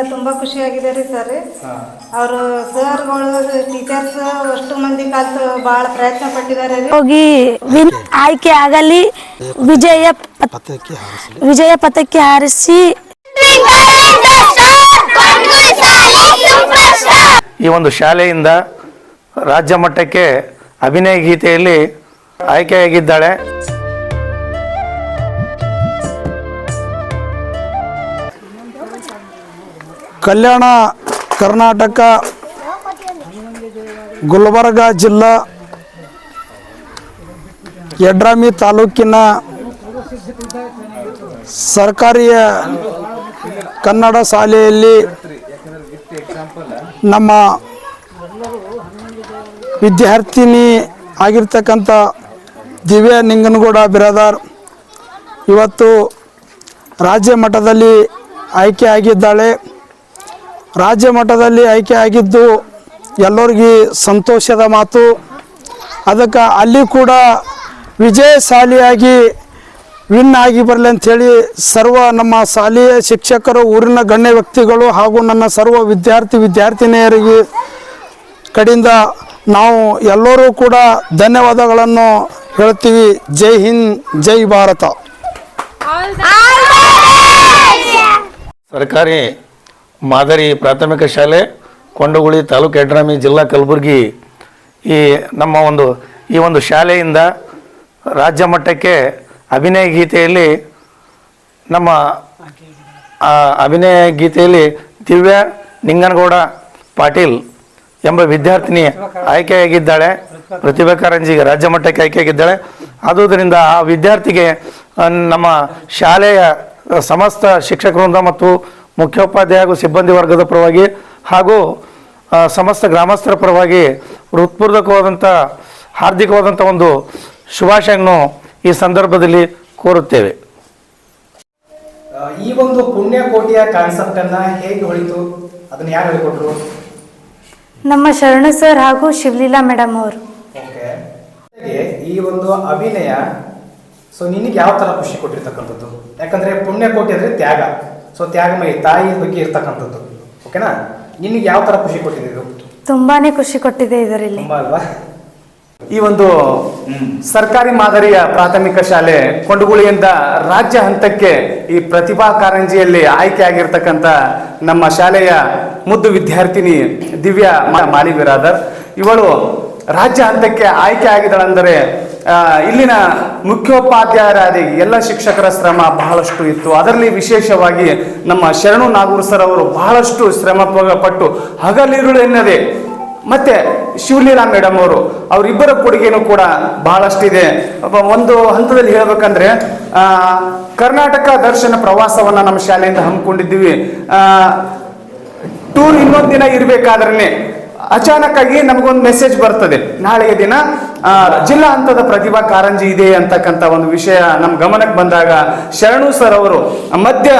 ನಮ್ಗೆ ತುಂಬಾ ಖುಷಿಯಾಗಿದೆ ರೀ ಸರ್. ಅವರು ಸರ್ಗಳು ಟೀಚರ್ಸ್ ಅಷ್ಟು ಮಂದಿ ಕಲ್ತು ಬಹಳ ಪ್ರಯತ್ನ ಪಟ್ಟಿದ್ದಾರೆ ಹೋಗಿ ವಿನ್ ಆಯ್ಕೆ ಆಗಲಿ ವಿಜಯ ವಿಜಯ ಪಥಕ್ಕೆ ಹಾರಿಸಿ. ಈ ಒಂದು ಶಾಲೆಯಿಂದ ರಾಜ್ಯ ಮಟ್ಟಕ್ಕೆ ಅಭಿನಯ ಗೀತೆಯಲ್ಲಿ ಆಯ್ಕೆಯಾಗಿದ್ದಾಳೆ. ಕಲ್ಯಾಣ, ಕರ್ನಾಟಕ, ಗುಲ್ಬರ್ಗ ಜಿಲ್ಲಾ ಯಡ್ರಾಮಿ ತಾಲೂಕಿನ ಸರ್ಕಾರಿಯ ಕನ್ನಡ ಶಾಲೆಯಲ್ಲಿ ನಮ್ಮ ವಿದ್ಯಾರ್ಥಿನಿ ಆಗಿರ್ತಕ್ಕಂಥ ದಿವ್ಯಾ ನಿಂಗನಗೌಡ ಬಿರಾದಾರ್ ಇವತ್ತು ರಾಜ್ಯ ಮಟ್ಟದಲ್ಲಿ ಆಯ್ಕೆ ಆಗಿದ್ದಾಳೆ. ರಾಜ್ಯ ಮಟ್ಟದಲ್ಲಿ ಆಯ್ಕೆ ಆಗಿದ್ದು ಎಲ್ಲರಿಗೆ ಸಂತೋಷದ ಮಾತು. ಅದಕ್ಕೆ ಅಲ್ಲಿ ಕೂಡ ವಿಜಯಶಾಲಿಯಾಗಿ ವಿನ್ ಆಗಿ ಬರಲಿ ಅಂಥೇಳಿ ಸರ್ವ ನಮ್ಮ ಶಾಲೆಯ ಶಿಕ್ಷಕರು ಊರಿನ ಗಣ್ಯ ವ್ಯಕ್ತಿಗಳು ಹಾಗೂ ನನ್ನ ಸರ್ವ ವಿದ್ಯಾರ್ಥಿ ವಿದ್ಯಾರ್ಥಿನಿಯರಿಗೆ ಕಡೆಯಿಂದ ನಾವು ಎಲ್ಲರೂ ಕೂಡ ಧನ್ಯವಾದಗಳನ್ನು ಹೇಳ್ತೀವಿ. ಜೈ ಹಿಂದ್ ಜೈ ಭಾರತ. ಸರ್ಕಾರಿ ಮಾದರಿ ಪ್ರಾಥಮಿಕ ಶಾಲೆ, ಕೊಂಡಗುಳಿ ತಾಲೂಕು ಎಡ್ರಾಮಿ, ಜಿಲ್ಲಾ ಕಲಬುರಗಿ ಈ ನಮ್ಮ ಒಂದು, ಈ ಒಂದು ಶಾಲೆಯಿಂದ ರಾಜ್ಯ ಮಟ್ಟಕ್ಕೆ ಅಭಿನಯ ಗೀತೆಯಲ್ಲಿ ನಮ್ಮ ಅಭಿನಯ ಗೀತೆಯಲ್ಲಿ ದಿವ್ಯ ನಿಂಗನಗೌಡ ಪಾಟೀಲ್ ಎಂಬ ವಿದ್ಯಾರ್ಥಿನಿ ಆಯ್ಕೆಯಾಗಿದ್ದಾಳೆ. ಪ್ರತಿಭಾ ಕಾರಂಜಿಗೆ ರಾಜ್ಯ ಮಟ್ಟಕ್ಕೆ ಆಯ್ಕೆಯಾಗಿದ್ದಾಳೆ. ಆದುದರಿಂದ ಆ ವಿದ್ಯಾರ್ಥಿಗೆ ನಮ್ಮ ಶಾಲೆಯ ಸಮಸ್ತ ಶಿಕ್ಷಕರಿಂದ ಮತ್ತು ಮುಖ್ಯೋಪಾಧ್ಯಾಯ ಹಾಗೂ ಸಿಬ್ಬಂದಿ ವರ್ಗದ ಪರವಾಗಿ ಹಾಗೂ ಸಮಸ್ತ ಗ್ರಾಮಸ್ಥರ ಪರವಾಗಿ ಹೃತ್ಪೂರ್ವಕವಾದಂಥ ಹಾರ್ದಿಕವಾದಂಥ ಒಂದು ಶುಭಾಶಯನ್ನು ಈ ಸಂದರ್ಭದಲ್ಲಿ ಕೋರುತ್ತೇವೆ. ಈ ಒಂದು ಪುಣ್ಯಕೋಟಿಯ ಕಾನ್ಸೆಪ್ಟ್ ಅನ್ನ ಹೇಗೆ ಹೊಳಿತು? ಅದನ್ನ ಯಾರು ಹೇಳಿಕೊಟ್ರು? ನಮ್ಮ ಶರಣ ಸರ್ ಹಾಗೂ ಶಿವಲೀಲಾ ಮೇಡಮ್ ಅವರು. ಓಕೆ. ಈ ಒಂದು ಅಭಿನಯ ಸೊ ನಿನಗೆ ಯಾವ ತರ ಖುಷಿ ಕೊಟ್ಟಿರ್ತಕ್ಕಂಥದ್ದು? ಯಾಕಂದ್ರೆ ಪುಣ್ಯಕೋಟಿ ಅಂದ್ರೆ ತ್ಯಾಗ. ಸೊ ತ್ಯಾಗಮಯಿ ತಾಯಿ ಬಗ್ಗೆ ಇರ್ತಕ್ಕಂಥದ್ದು. ಓಕೆನಾ ನಿನಗೆ ಯಾವ ತರ ಖುಷಿ ಕೊಟ್ಟಿದೆ ಇದು? ತುಂಬಾನೇ ಖುಷಿ ಕೊಟ್ಟಿದೆ ಇದರಲ್ಲಿ. ತುಂಬಾ ಅಲ್ವಾ? ಈ ಒಂದು ಸರ್ಕಾರಿ ಮಾದರಿಯ ಪ್ರಾಥಮಿಕ ಶಾಲೆ ಕೊಂಡಗುಳಿಯಿಂದ ರಾಜ್ಯ ಹಂತಕ್ಕೆ ಈ ಪ್ರತಿಭಾ ಕಾರಂಜಿಯಲ್ಲಿ ಆಯ್ಕೆಯಾಗಿರ್ತಕ್ಕಂಥ ನಮ್ಮ ಶಾಲೆಯ ಮುದ್ದು ವಿದ್ಯಾರ್ಥಿನಿ ದಿವ್ಯಾ ಮಾ- ಮಾಲಿ ಬಿರಾದರ್ ಇವಳು ರಾಜ್ಯ ಹಂತಕ್ಕೆ ಆಯ್ಕೆ ಆಗಿದಳೆಂದರೆ ಇಲ್ಲಿನ ಮುಖ್ಯೋಪಾಧ್ಯಾಯರಾದಿ ಎಲ್ಲ ಶಿಕ್ಷಕರ ಶ್ರಮ ಬಹಳಷ್ಟು ಇತ್ತು. ಅದರಲ್ಲಿ ವಿಶೇಷವಾಗಿ ನಮ್ಮ ಶರಣು ನಾಗೂರ್ ಸರ್ ಅವರು ಬಹಳಷ್ಟು ಶ್ರಮ ಪಟ್ಟು ಹಗಲಿರುಳು ಎನ್ನದೆ, ಮತ್ತೆ ಶಿವಲೀಲಾ ಮೇಡಮ್ ಅವರು, ಅವರಿಬ್ಬರ ಕೊಡುಗೆನೂ ಕೂಡ ಬಹಳಷ್ಟಿದೆ. ಒಂದು ಹಂತದಲ್ಲಿ ಹೇಳ್ಬೇಕಂದ್ರೆ ಕರ್ನಾಟಕ ದರ್ಶನ ಪ್ರವಾಸವನ್ನ ನಮ್ಮ ಶಾಲೆಯಿಂದ ಹಮ್ಮಿಕೊಂಡಿದ್ದೀವಿ. ಟೂರ್ ಇನ್ನೊಂದು ದಿನ ಇರಬೇಕಾದ್ರೆ ಅಚಾನಕ್ ಆಗಿ ನಮಗೊಂದು ಮೆಸೇಜ್ ಬರ್ತದೆ. ನಾಳೆಯ ದಿನ ಜಿಲ್ಲಾ ಹಂತದ ಪ್ರತಿಭಾ ಕಾರಂಜಿ ಇದೆ ಅಂತಕ್ಕಂಥ ಒಂದು ವಿಷಯ ನಮ್ಮ ಗಮನಕ್ಕೆ ಬಂದಾಗ ಶರಣು ಸರ್ ಅವರು ಮಧ್ಯ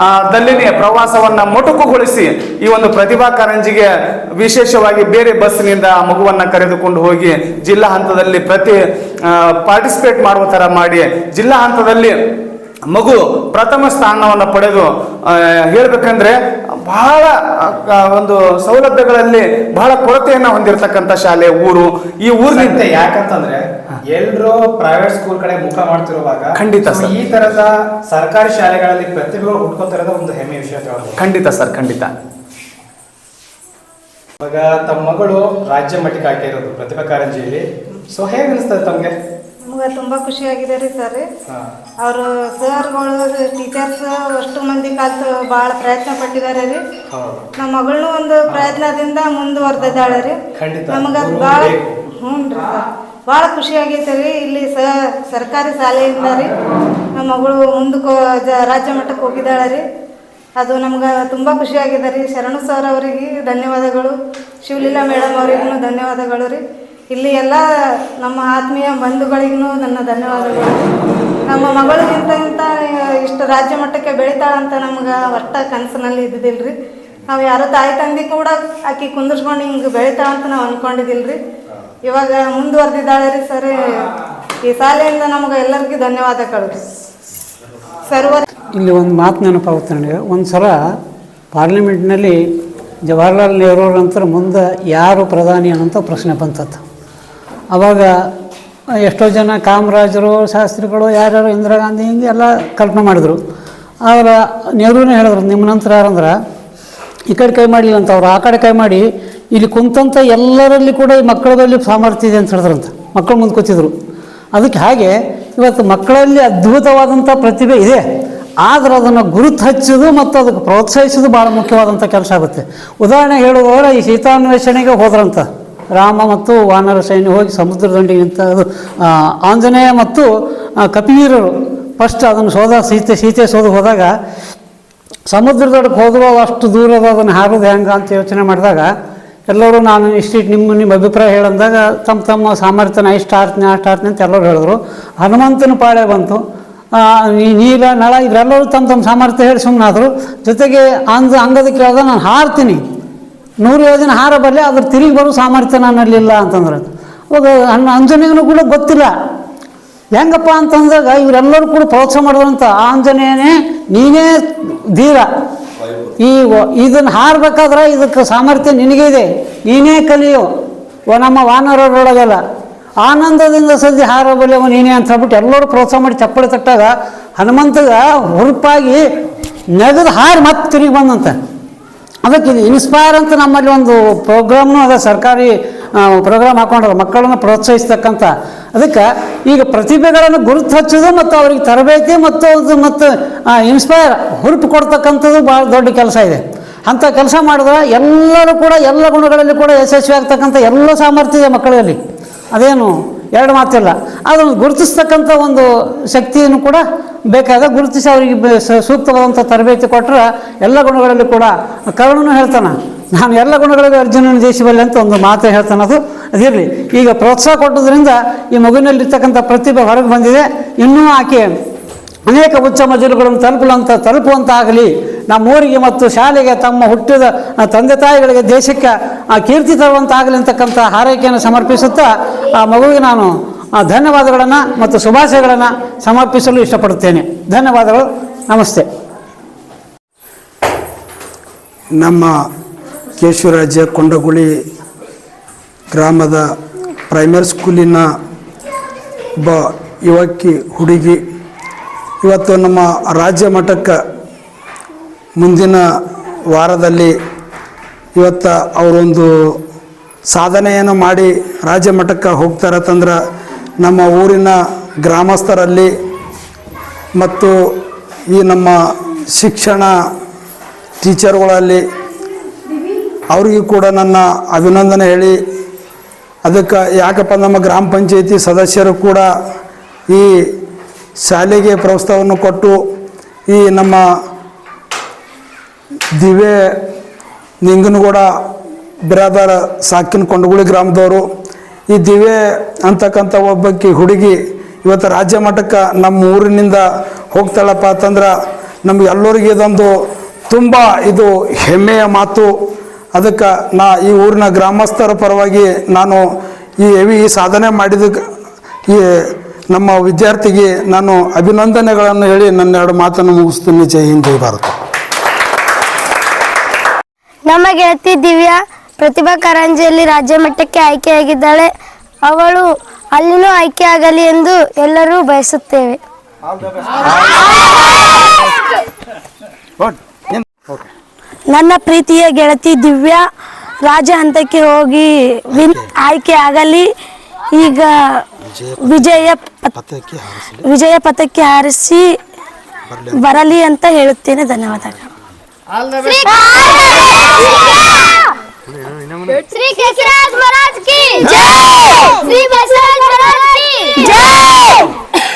ಆ, ದಲ್ಲಿನೇ ಪ್ರವಾಸವನ್ನ ಮೊಟಕುಗೊಳಿಸಿ ಈ ಒಂದು ಪ್ರತಿಭಾ ಕಾರಂಜಿಗೆ ವಿಶೇಷವಾಗಿ ಬೇರೆ ಬಸ್ನಿಂದ ಆ ಮಗುವನ್ನ ಕರೆದುಕೊಂಡು ಹೋಗಿ ಜಿಲ್ಲಾ ಹಂತದಲ್ಲಿ ಪ್ರತಿ ಪಾರ್ಟಿಸಿಪೇಟ್ ಮಾಡುವ ತರ ಮಾಡಿ ಜಿಲ್ಲಾ ಹಂತದಲ್ಲಿ ಮಗು ಪ್ರಥಮ ಸ್ಥಾನವನ್ನು ಪಡೆದು ಹೇಳ್ಬೇಕಂದ್ರೆ ಬಹಳ ಒಂದು ಸೌಲಭ್ಯಗಳಲ್ಲಿ ಬಹಳ ಕೊರತೆಯನ್ನು ಹೊಂದಿರತಕ್ಕಂಥ ಶಾಲೆ ಊರು. ಈ ಊರಿನಿಂದ ಯಾಕಂತಂದ್ರೆ ಎಲ್ರು ಪ್ರೈವೇಟ್ ಸ್ಕೂಲ್ ಕಡೆ ಮುಖ ಮಾಡ್ತಿರುವಾಗ ಖಂಡಿತ ಸರ್. ಈ ತರದ ಸರ್ಕಾರಿ ಶಾಲೆಗಳಲ್ಲಿ ಪ್ರತಿಭೆಗಳು ಹುಟ್ಕೋತಿರೋದು ಒಂದು ಹೆಮ್ಮೆ ವಿಷಯ ಖಂಡಿತ ಸರ್ ಖಂಡಿತ. ಇವಾಗ ತಮ್ಮ ಮಗಳು ರಾಜ್ಯ ಮಟ್ಟಕ್ಕೆ ಹಾಕಿರೋದು ಪ್ರತಿಭಾ ಕಾರಂಜಿಯಲ್ಲಿ. ಸೊ ಹೇಗೆ ಅನಿಸ್ತದೆ ತಮಗೆ? ನಮ್ಗೆ ತುಂಬಾ ಖುಷಿಯಾಗಿದೆ ರೀ ಸರ್. ಅವರು ಸರ್ಗಳು ಟೀಚರ್ಸ್ ಅಷ್ಟು ಮಂದಿ ಕಲ್ತು ಭಾಳ ಪ್ರಯತ್ನ ಪಟ್ಟಿದ್ದಾರೆ ರೀ. ನಮ್ಮ ಮಗಳನ್ನೂ ಒಂದು ಪ್ರಯತ್ನದಿಂದ ಮುಂದುವರೆದಿದ್ದಾಳೆ ರೀ. ನಮ್ಗೆ ಅದು ಭಾಳ. ಹ್ಞೂ ರೀ ಸರ್. ಭಾಳ ಖುಷಿ ಆಗೈತೆ ರೀ ಇಲ್ಲಿ ಸ ಸರ್ಕಾರಿ ಶಾಲೆಯಿಂದ ರೀ. ನಮ್ಮ ಮಗಳು ಮುಂದಕ್ಕೆ ಜ- ರಾಜ್ಯ ಮಟ್ಟಕ್ಕೆ ಹೋಗಿದ್ದಾಳೆ ರೀ. ಅದು ನಮ್ಗೆ ತುಂಬ ಖುಷಿಯಾಗಿದೆ ರೀ. ಶರಣು ಸರ್ ಅವರಿಗೆ ಧನ್ಯವಾದಗಳು. ಶಿವಲೀಲಾ ಮೇಡಮ್ ಅವರಿಗೂ ಧನ್ಯವಾದಗಳು ರೀ. ಇಲ್ಲಿ ಎಲ್ಲ ನಮ್ಮ ಆತ್ಮೀಯ ಬಂಧುಗಳಿಗೂ ನನ್ನ ಧನ್ಯವಾದಗಳು. ನಮ್ಮ ಮಗಳಿಗಿಂತ ಇಂಥ ಇಷ್ಟು ರಾಜ್ಯ ಮಟ್ಟಕ್ಕೆ ಬೆಳಿತಾಳಂತ ನಮ್ಗೆ ಒಟ್ಟ ಕನಸಿನಲ್ಲಿ ಇದ್ದಿದ್ದಿಲ್ಲ ರೀ ನಾವು ಯಾರೋ ತಾಯಿ ತಂದೆ ಕೂಡ ಆಕಿ ಕುಂದಿರ್ಸ್ಕೊಂಡು ಹಿಂಗೆ ಬೆಳಿತಾಳಂತ ನಾವು ಅನ್ಕೊಂಡಿದ್ದಿಲ್ಲ ರೀ ಇವಾಗ ಮುಂದುವರೆದಿದ್ದಾಳೆ ರೀ ಸರ್. ಈ ಶಾಲೆಯಿಂದ ನಮ್ಗೆ ಎಲ್ಲರಿಗೂ ಧನ್ಯವಾದಗಳು ಸರ್ವ ಇಲ್ಲಿ ಒಂದು ಮಾತು ನೆನಪಾಗುತ್ತೆ ನನಗೆ. ಒಂದು ಸಲ ಪಾರ್ಲಿಮೆಂಟ್ನಲ್ಲಿ ಜವಾಹರ್ಲಾಲ್ ನೆಹರು ನಂತರ ಮುಂದೆ ಯಾರು ಪ್ರಧಾನಿ ಅನ್ನೋಂಥ ಪ್ರಶ್ನೆ ಬಂತದ್ದು ಆವಾಗ ಎಷ್ಟೋ ಜನ ಕಾಮರಾಜರು, ಶಾಸ್ತ್ರಿಗಳು, ಯಾರ್ಯಾರು ಇಂದಿರಾ ಗಾಂಧಿ ಹಿಂಗೆ ಎಲ್ಲ ಕಲ್ಪನೆ ಮಾಡಿದ್ರು. ಆದ್ರೆ ನೆಹರೂನೇ ಹೇಳಿದ್ರು, ನಿಮ್ಮ ನಂತರ ಯಾರಂದ್ರೆ, ಈ ಕಡೆ ಕೈ ಮಾಡಲಿಲ್ಲ ಅಂತ ಅವರು, ಆ ಕಡೆ ಕೈ ಮಾಡಿ, ಇಲ್ಲಿ ಕುಂತಂಥ ಎಲ್ಲರಲ್ಲಿ ಕೂಡ ಈ ಮಕ್ಕಳಲ್ಲಿ ಸಾಮರ್ಥ್ಯ ಇದೆ ಅಂತ ಹೇಳಿದ್ರಂತ. ಮಕ್ಕಳು ಮುಂದೆ ಕೂತಿದ್ರು. ಅದಕ್ಕೆ ಹಾಗೆ ಇವತ್ತು ಮಕ್ಕಳಲ್ಲಿ ಅದ್ಭುತವಾದಂಥ ಪ್ರತಿಭೆ ಇದೆ. ಆದರೆ ಅದನ್ನು ಗುರುತು ಹಚ್ಚೋದು ಮತ್ತು ಅದಕ್ಕೆ ಪ್ರೋತ್ಸಾಹಿಸೋದು ಭಾಳ ಮುಖ್ಯವಾದಂಥ ಕೆಲಸ ಆಗುತ್ತೆ. ಉದಾಹರಣೆ ಹೇಳುವವರ ಈ ಶೀತಾನ್ವೇಷಣೆಗೆ ಹೋದ್ರಂತ. ರಾಮ ಮತ್ತು ವಾನರ ಸೈನ್ಯ ಹೋಗಿ ಸಮುದ್ರ ದಂಡಿಗೆ ನಿಂತ ಅದು ಆಂಜನೇಯ ಮತ್ತು ಕಪಿವೀರರು ಫಸ್ಟ್ ಅದನ್ನು ಸೋದ ಸೀತೆ ಸೀತೆ ಸೋದು ಹೋದಾಗ ಸಮುದ್ರದೊಳಗೆ ಹೋದರೂ ಅಷ್ಟು ದೂರದ ಅದನ್ನು ಹಾರೋದು ಹೆಂಗೆ ಅಂತ ಯೋಚನೆ ಮಾಡಿದಾಗ, ಎಲ್ಲರೂ ನಾನು ಇಷ್ಟಿಟ್ಟು ನಿಮ್ಮ ನಿಮ್ಮ ಅಭಿಪ್ರಾಯ ಹೇಳಂದಾಗ ತಮ್ಮ ತಮ್ಮ ಸಾಮರ್ಥ್ಯನ ಇಷ್ಟು ಆರ್ತನೆ ಅಷ್ಟು ಆರ್ತನೆ ಅಂತ ಎಲ್ಲರೂ ಹೇಳಿದ್ರು. ಹನುಮಂತನ ಪಾಳೆ ಬಂತು. ಈ ನೀಲ, ನಳ ಇವರೆಲ್ಲರೂ ತಮ್ಮ ತಮ್ಮ ಸಾಮರ್ಥ್ಯ ಹೇಳಿ ಸುಮ್ಮನಾದರು ಜೊತೆಗೆ ಅಂದ ಅಂಗದ ಕೇಳಿದ ನಾನು ಹಾರ್ತೀನಿ. ನೂರು ಯೋಜನೆ ಹಾರ ಬರಲಿ ಅದ್ರ ತಿರುಗಿ ಬರೋ ಸಾಮರ್ಥ್ಯ ನನ್ನಲ್ಲಿಲ್ಲ ಅಂತಂದ್ರೆ. ಅವಾಗ ಅನ್ನ ಅಂಜನೇಯನೂ ಕೂಡ ಗೊತ್ತಿಲ್ಲ. ಹೆಂಗಪ್ಪ ಅಂತಂದಾಗ ಇವರೆಲ್ಲರೂ ಕೂಡ ಪ್ರೋತ್ಸಾಹ ಮಾಡಿದ್ರಂತ ಆಂಜನೇಯನೇ ನೀನೇ ಧೀರ. ಈ ಇದನ್ನು ಹಾರಬೇಕಾದ್ರೆ ಇದಕ್ಕೆ ಸಾಮರ್ಥ್ಯ ನಿನಗಿದೆ ನೀನೇ ಕಲಿಯೋ. ನಮ್ಮ ವಾನರೊಳಗೆಲ್ಲ. ಆನಂದದಿಂದ ಸದ್ಯ ಹಾರ ಬಲಿಯವ ನೀನೇ ಅಂತ ಹೇಳ್ಬಿಟ್ಟು ಎಲ್ಲರೂ ಪ್ರೋತ್ಸಾಹ ಮಾಡಿ ಚಪ್ಪಳಿ ತಟ್ಟಾಗ ಹನುಮಂತಗ ಹುರುಪಾಗಿ ನೆಗೆದು ಹಾರಿ ಮತ್ತೆ ತಿರುಗಿ ಬಂದಂತೆ. ಅದಕ್ಕೆ ಇನ್ಸ್ಪೈರ್ ಅಂತ ನಮ್ಮಲ್ಲಿ ಒಂದು ಪ್ರೋಗ್ರಾಮ್ನು ಅದ, ಸರ್ಕಾರಿ ಪ್ರೋಗ್ರಾಮ್ ಹಾಕೊಂಡ್ರೆ, ಮಕ್ಕಳನ್ನು ಪ್ರೋತ್ಸಾಹಿಸ್ತಕ್ಕಂಥ ಅದಕ್ಕೆ ಈಗ ಪ್ರತಿಭೆಗಳನ್ನು ಗುರುತು ಹಚ್ಚೋದು ಮತ್ತು ಅವರಿಗೆ ತರಬೇತಿ ಮತ್ತು ಅದು ಮತ್ತು ಇನ್ಸ್ಪೈರ್ ಹುರುಪು ಕೊಡ್ತಕ್ಕಂಥದ್ದು ಭಾಳ ದೊಡ್ಡ ಕೆಲಸ ಇದೆ. ಅಂಥ ಕೆಲಸ ಮಾಡಿದ್ರೆ ಎಲ್ಲರೂ ಕೂಡ, ಎಲ್ಲ ಗುಣಗಳಲ್ಲಿ ಕೂಡ ಯಶಸ್ವಿ ಆಗ್ತಕ್ಕಂಥ ಎಲ್ಲ ಸಾಮರ್ಥ್ಯ ಇದೆ ಮಕ್ಕಳಲ್ಲಿ. ಅದೇನು ಎರಡು ಮಾತಿಲ್ಲ. ಅದನ್ನು ಗುರುತಿಸ್ತಕ್ಕಂಥ ಒಂದು ಶಕ್ತಿಯನ್ನು ಕೂಡ ಬೇಕಾದ ಗುರುತಿಸಿ ಅವರಿಗೆ ಸೂಕ್ತವಾದಂಥ ತರಬೇತಿ ಕೊಟ್ಟರೆ ಎಲ್ಲ ಗುಣಗಳಲ್ಲಿ ಕೂಡ ಕರ್ಣನು ಹೇಳ್ತಾನೆ. ನಾನು ಎಲ್ಲ ಗುಣಗಳಲ್ಲಿ ಅರ್ಜುನನ ದೇಶವಲ್ಲಿ ಅಂತ ಒಂದು ಮಾತು ಹೇಳ್ತಾನೆ ಅದು. ಅದಿರಲಿ ಈಗ ಪ್ರೋತ್ಸಾಹ ಕೊಟ್ಟದ್ರಿಂದ ಈ ಮಗುವಿನಲ್ಲಿರ್ತಕ್ಕಂಥ ಪ್ರತಿಭೆ ಹೊರಗೆ ಬಂದಿದೆ. ಇನ್ನೂ ಆಕೆ ಅನೇಕ ಉಚ್ಚ ಮಜಲುಗಳನ್ನು ತಲುಪಲಂತ ತಲುಪುವಂತಾಗಲಿ. ಆಗಲಿ ನಮ್ಮ ಊರಿಗೆ ಮತ್ತು ಶಾಲೆಗೆ ತಮ್ಮ ಹುಟ್ಟಿದ ತಂದೆ ತಾಯಿಗಳಿಗೆ ದೇಶಕ್ಕೆ ಆ ಕೀರ್ತಿ ತರುವಂತಾಗಲಿ ಅಂತಕ್ಕಂಥ ಹಾರೈಕೆಯನ್ನು ಸಮರ್ಪಿಸುತ್ತಾ ಆ ಮಗುವಿಗೆ ನಾನು ಆ, ಧನ್ಯವಾದಗಳನ್ನು ಮತ್ತು ಶುಭಾಶಯಗಳನ್ನು ಸಮರ್ಪಿಸಲು ಇಷ್ಟಪಡುತ್ತೇನೆ. ಧನ್ಯವಾದಗಳು. ನಮಸ್ತೆ. ನಮ್ಮ ಕೇಶವರಾಜ ಕೊಂಡಗುಳಿ ಗ್ರಾಮದ ಪ್ರೈಮರಿ ಸ್ಕೂಲಿನ ಒಬ್ಬ ಯುವಕಿ ಹುಡುಗಿ. ಇವತ್ತು ನಮ್ಮ ರಾಜ್ಯ ಮಟ್ಟಕ್ಕೆ ಮುಂದಿನ ವಾರದಲ್ಲಿ ಇವತ್ತು ಅವರೊಂದು ಸಾಧನೆಯನ್ನು ಮಾಡಿ ರಾಜ್ಯ ಮಟ್ಟಕ್ಕೆ ಹೋಗ್ತಾರತ್ತಂದ್ರೆ ನಮ್ಮ ಊರಿನ ಗ್ರಾಮಸ್ಥರಲ್ಲಿ ಮತ್ತು ಈ ನಮ್ಮ ಶಿಕ್ಷಣ ಟೀಚರ್ಗಳಲ್ಲಿ ಅವರಿಗೂ ಕೂಡ ನನ್ನ ಅಭಿನಂದನೆ ಹೇಳಿ, ಅದಕ್ಕೆ ಯಾಕಪ್ಪ ನಮ್ಮ ಗ್ರಾಮ ಪಂಚಾಯಿತಿ ಸದಸ್ಯರು ಕೂಡ ಈ ಶಾಲೆಗೆ ಪ್ರೋತ್ಸಾಹವನ್ನು ಕೊಟ್ಟು ಈ ನಮ್ಮ ದಿವೆ ನಿಂಗನಗೂಡ ಬಿರಾದಾರ ಸಾಕಿನ ಕೊಂಡಗುಳಿ ಗ್ರಾಮದವರು ಈ ದಿವ್ಯ ಅಂತಕ್ಕಂಥ ಒಬ್ಬಕ್ಕೆ ಹುಡುಗಿ ಇವತ್ತು ರಾಜ್ಯ ಮಟ್ಟಕ್ಕೆ ನಮ್ಮ ಊರಿನಿಂದ ಹೋಗ್ತಾಳಪ್ಪ ಅಂತಂದ್ರೆ ನಮ್ಗೆ ಎಲ್ಲರಿಗೆ ಇದೊಂದು ತುಂಬ ಇದು ಹೆಮ್ಮೆಯ ಮಾತು. ಅದಕ್ಕೆ ನಾ ಈ ಊರಿನ ಗ್ರಾಮಸ್ಥರ ಪರವಾಗಿ ನಾನು ಈ ಹೆವಿ ಈ ಸಾಧನೆ ಮಾಡಿದ ಈ ನಮ್ಮ ವಿದ್ಯಾರ್ಥಿಗೆ ನಾನು ಅಭಿನಂದನೆಗಳನ್ನು ಹೇಳಿ ನನ್ನ ಎರಡು ಮಾತನ್ನು ಮುಗಿಸ್ತೀನಿ. ಜೈ ಹಿಂದ್, ಜೈ ಭಾರತ. ನಮಗೆ ಅತಿ ದಿವ್ಯಾ ಪ್ರತಿಭಾ ಕಾರಂಜಿಯಲ್ಲಿ ರಾಜ್ಯ ಮಟ್ಟಕ್ಕೆ ಆಯ್ಕೆಯಾಗಿದ್ದಾಳೆ. ಅವಳು ಅಲ್ಲಿನೂ ಆಯ್ಕೆ ಆಗಲಿ ಎಂದು ಎಲ್ಲರೂ ಬಯಸುತ್ತೇವೆ. ನನ್ನ ಪ್ರೀತಿಯ ಗೆಳತಿ ದಿವ್ಯಾ ರಾಜ ಹಂತಕ್ಕೆ ಹೋಗಿ ವಿನ್ ಆಯ್ಕೆ ಆಗಲಿ ಈಗ ವಿಜಯ ಪತ್- ವಿಜಯ ಪಥಕ್ಕೆ ಹಾರಿಸಿ ಬರಲಿ ಅಂತ ಹೇಳುತ್ತೇನೆ. ಧನ್ಯವಾದಗಳು. श्री केसराज महाराज की जय! श्री बसवराज महाराज की जय!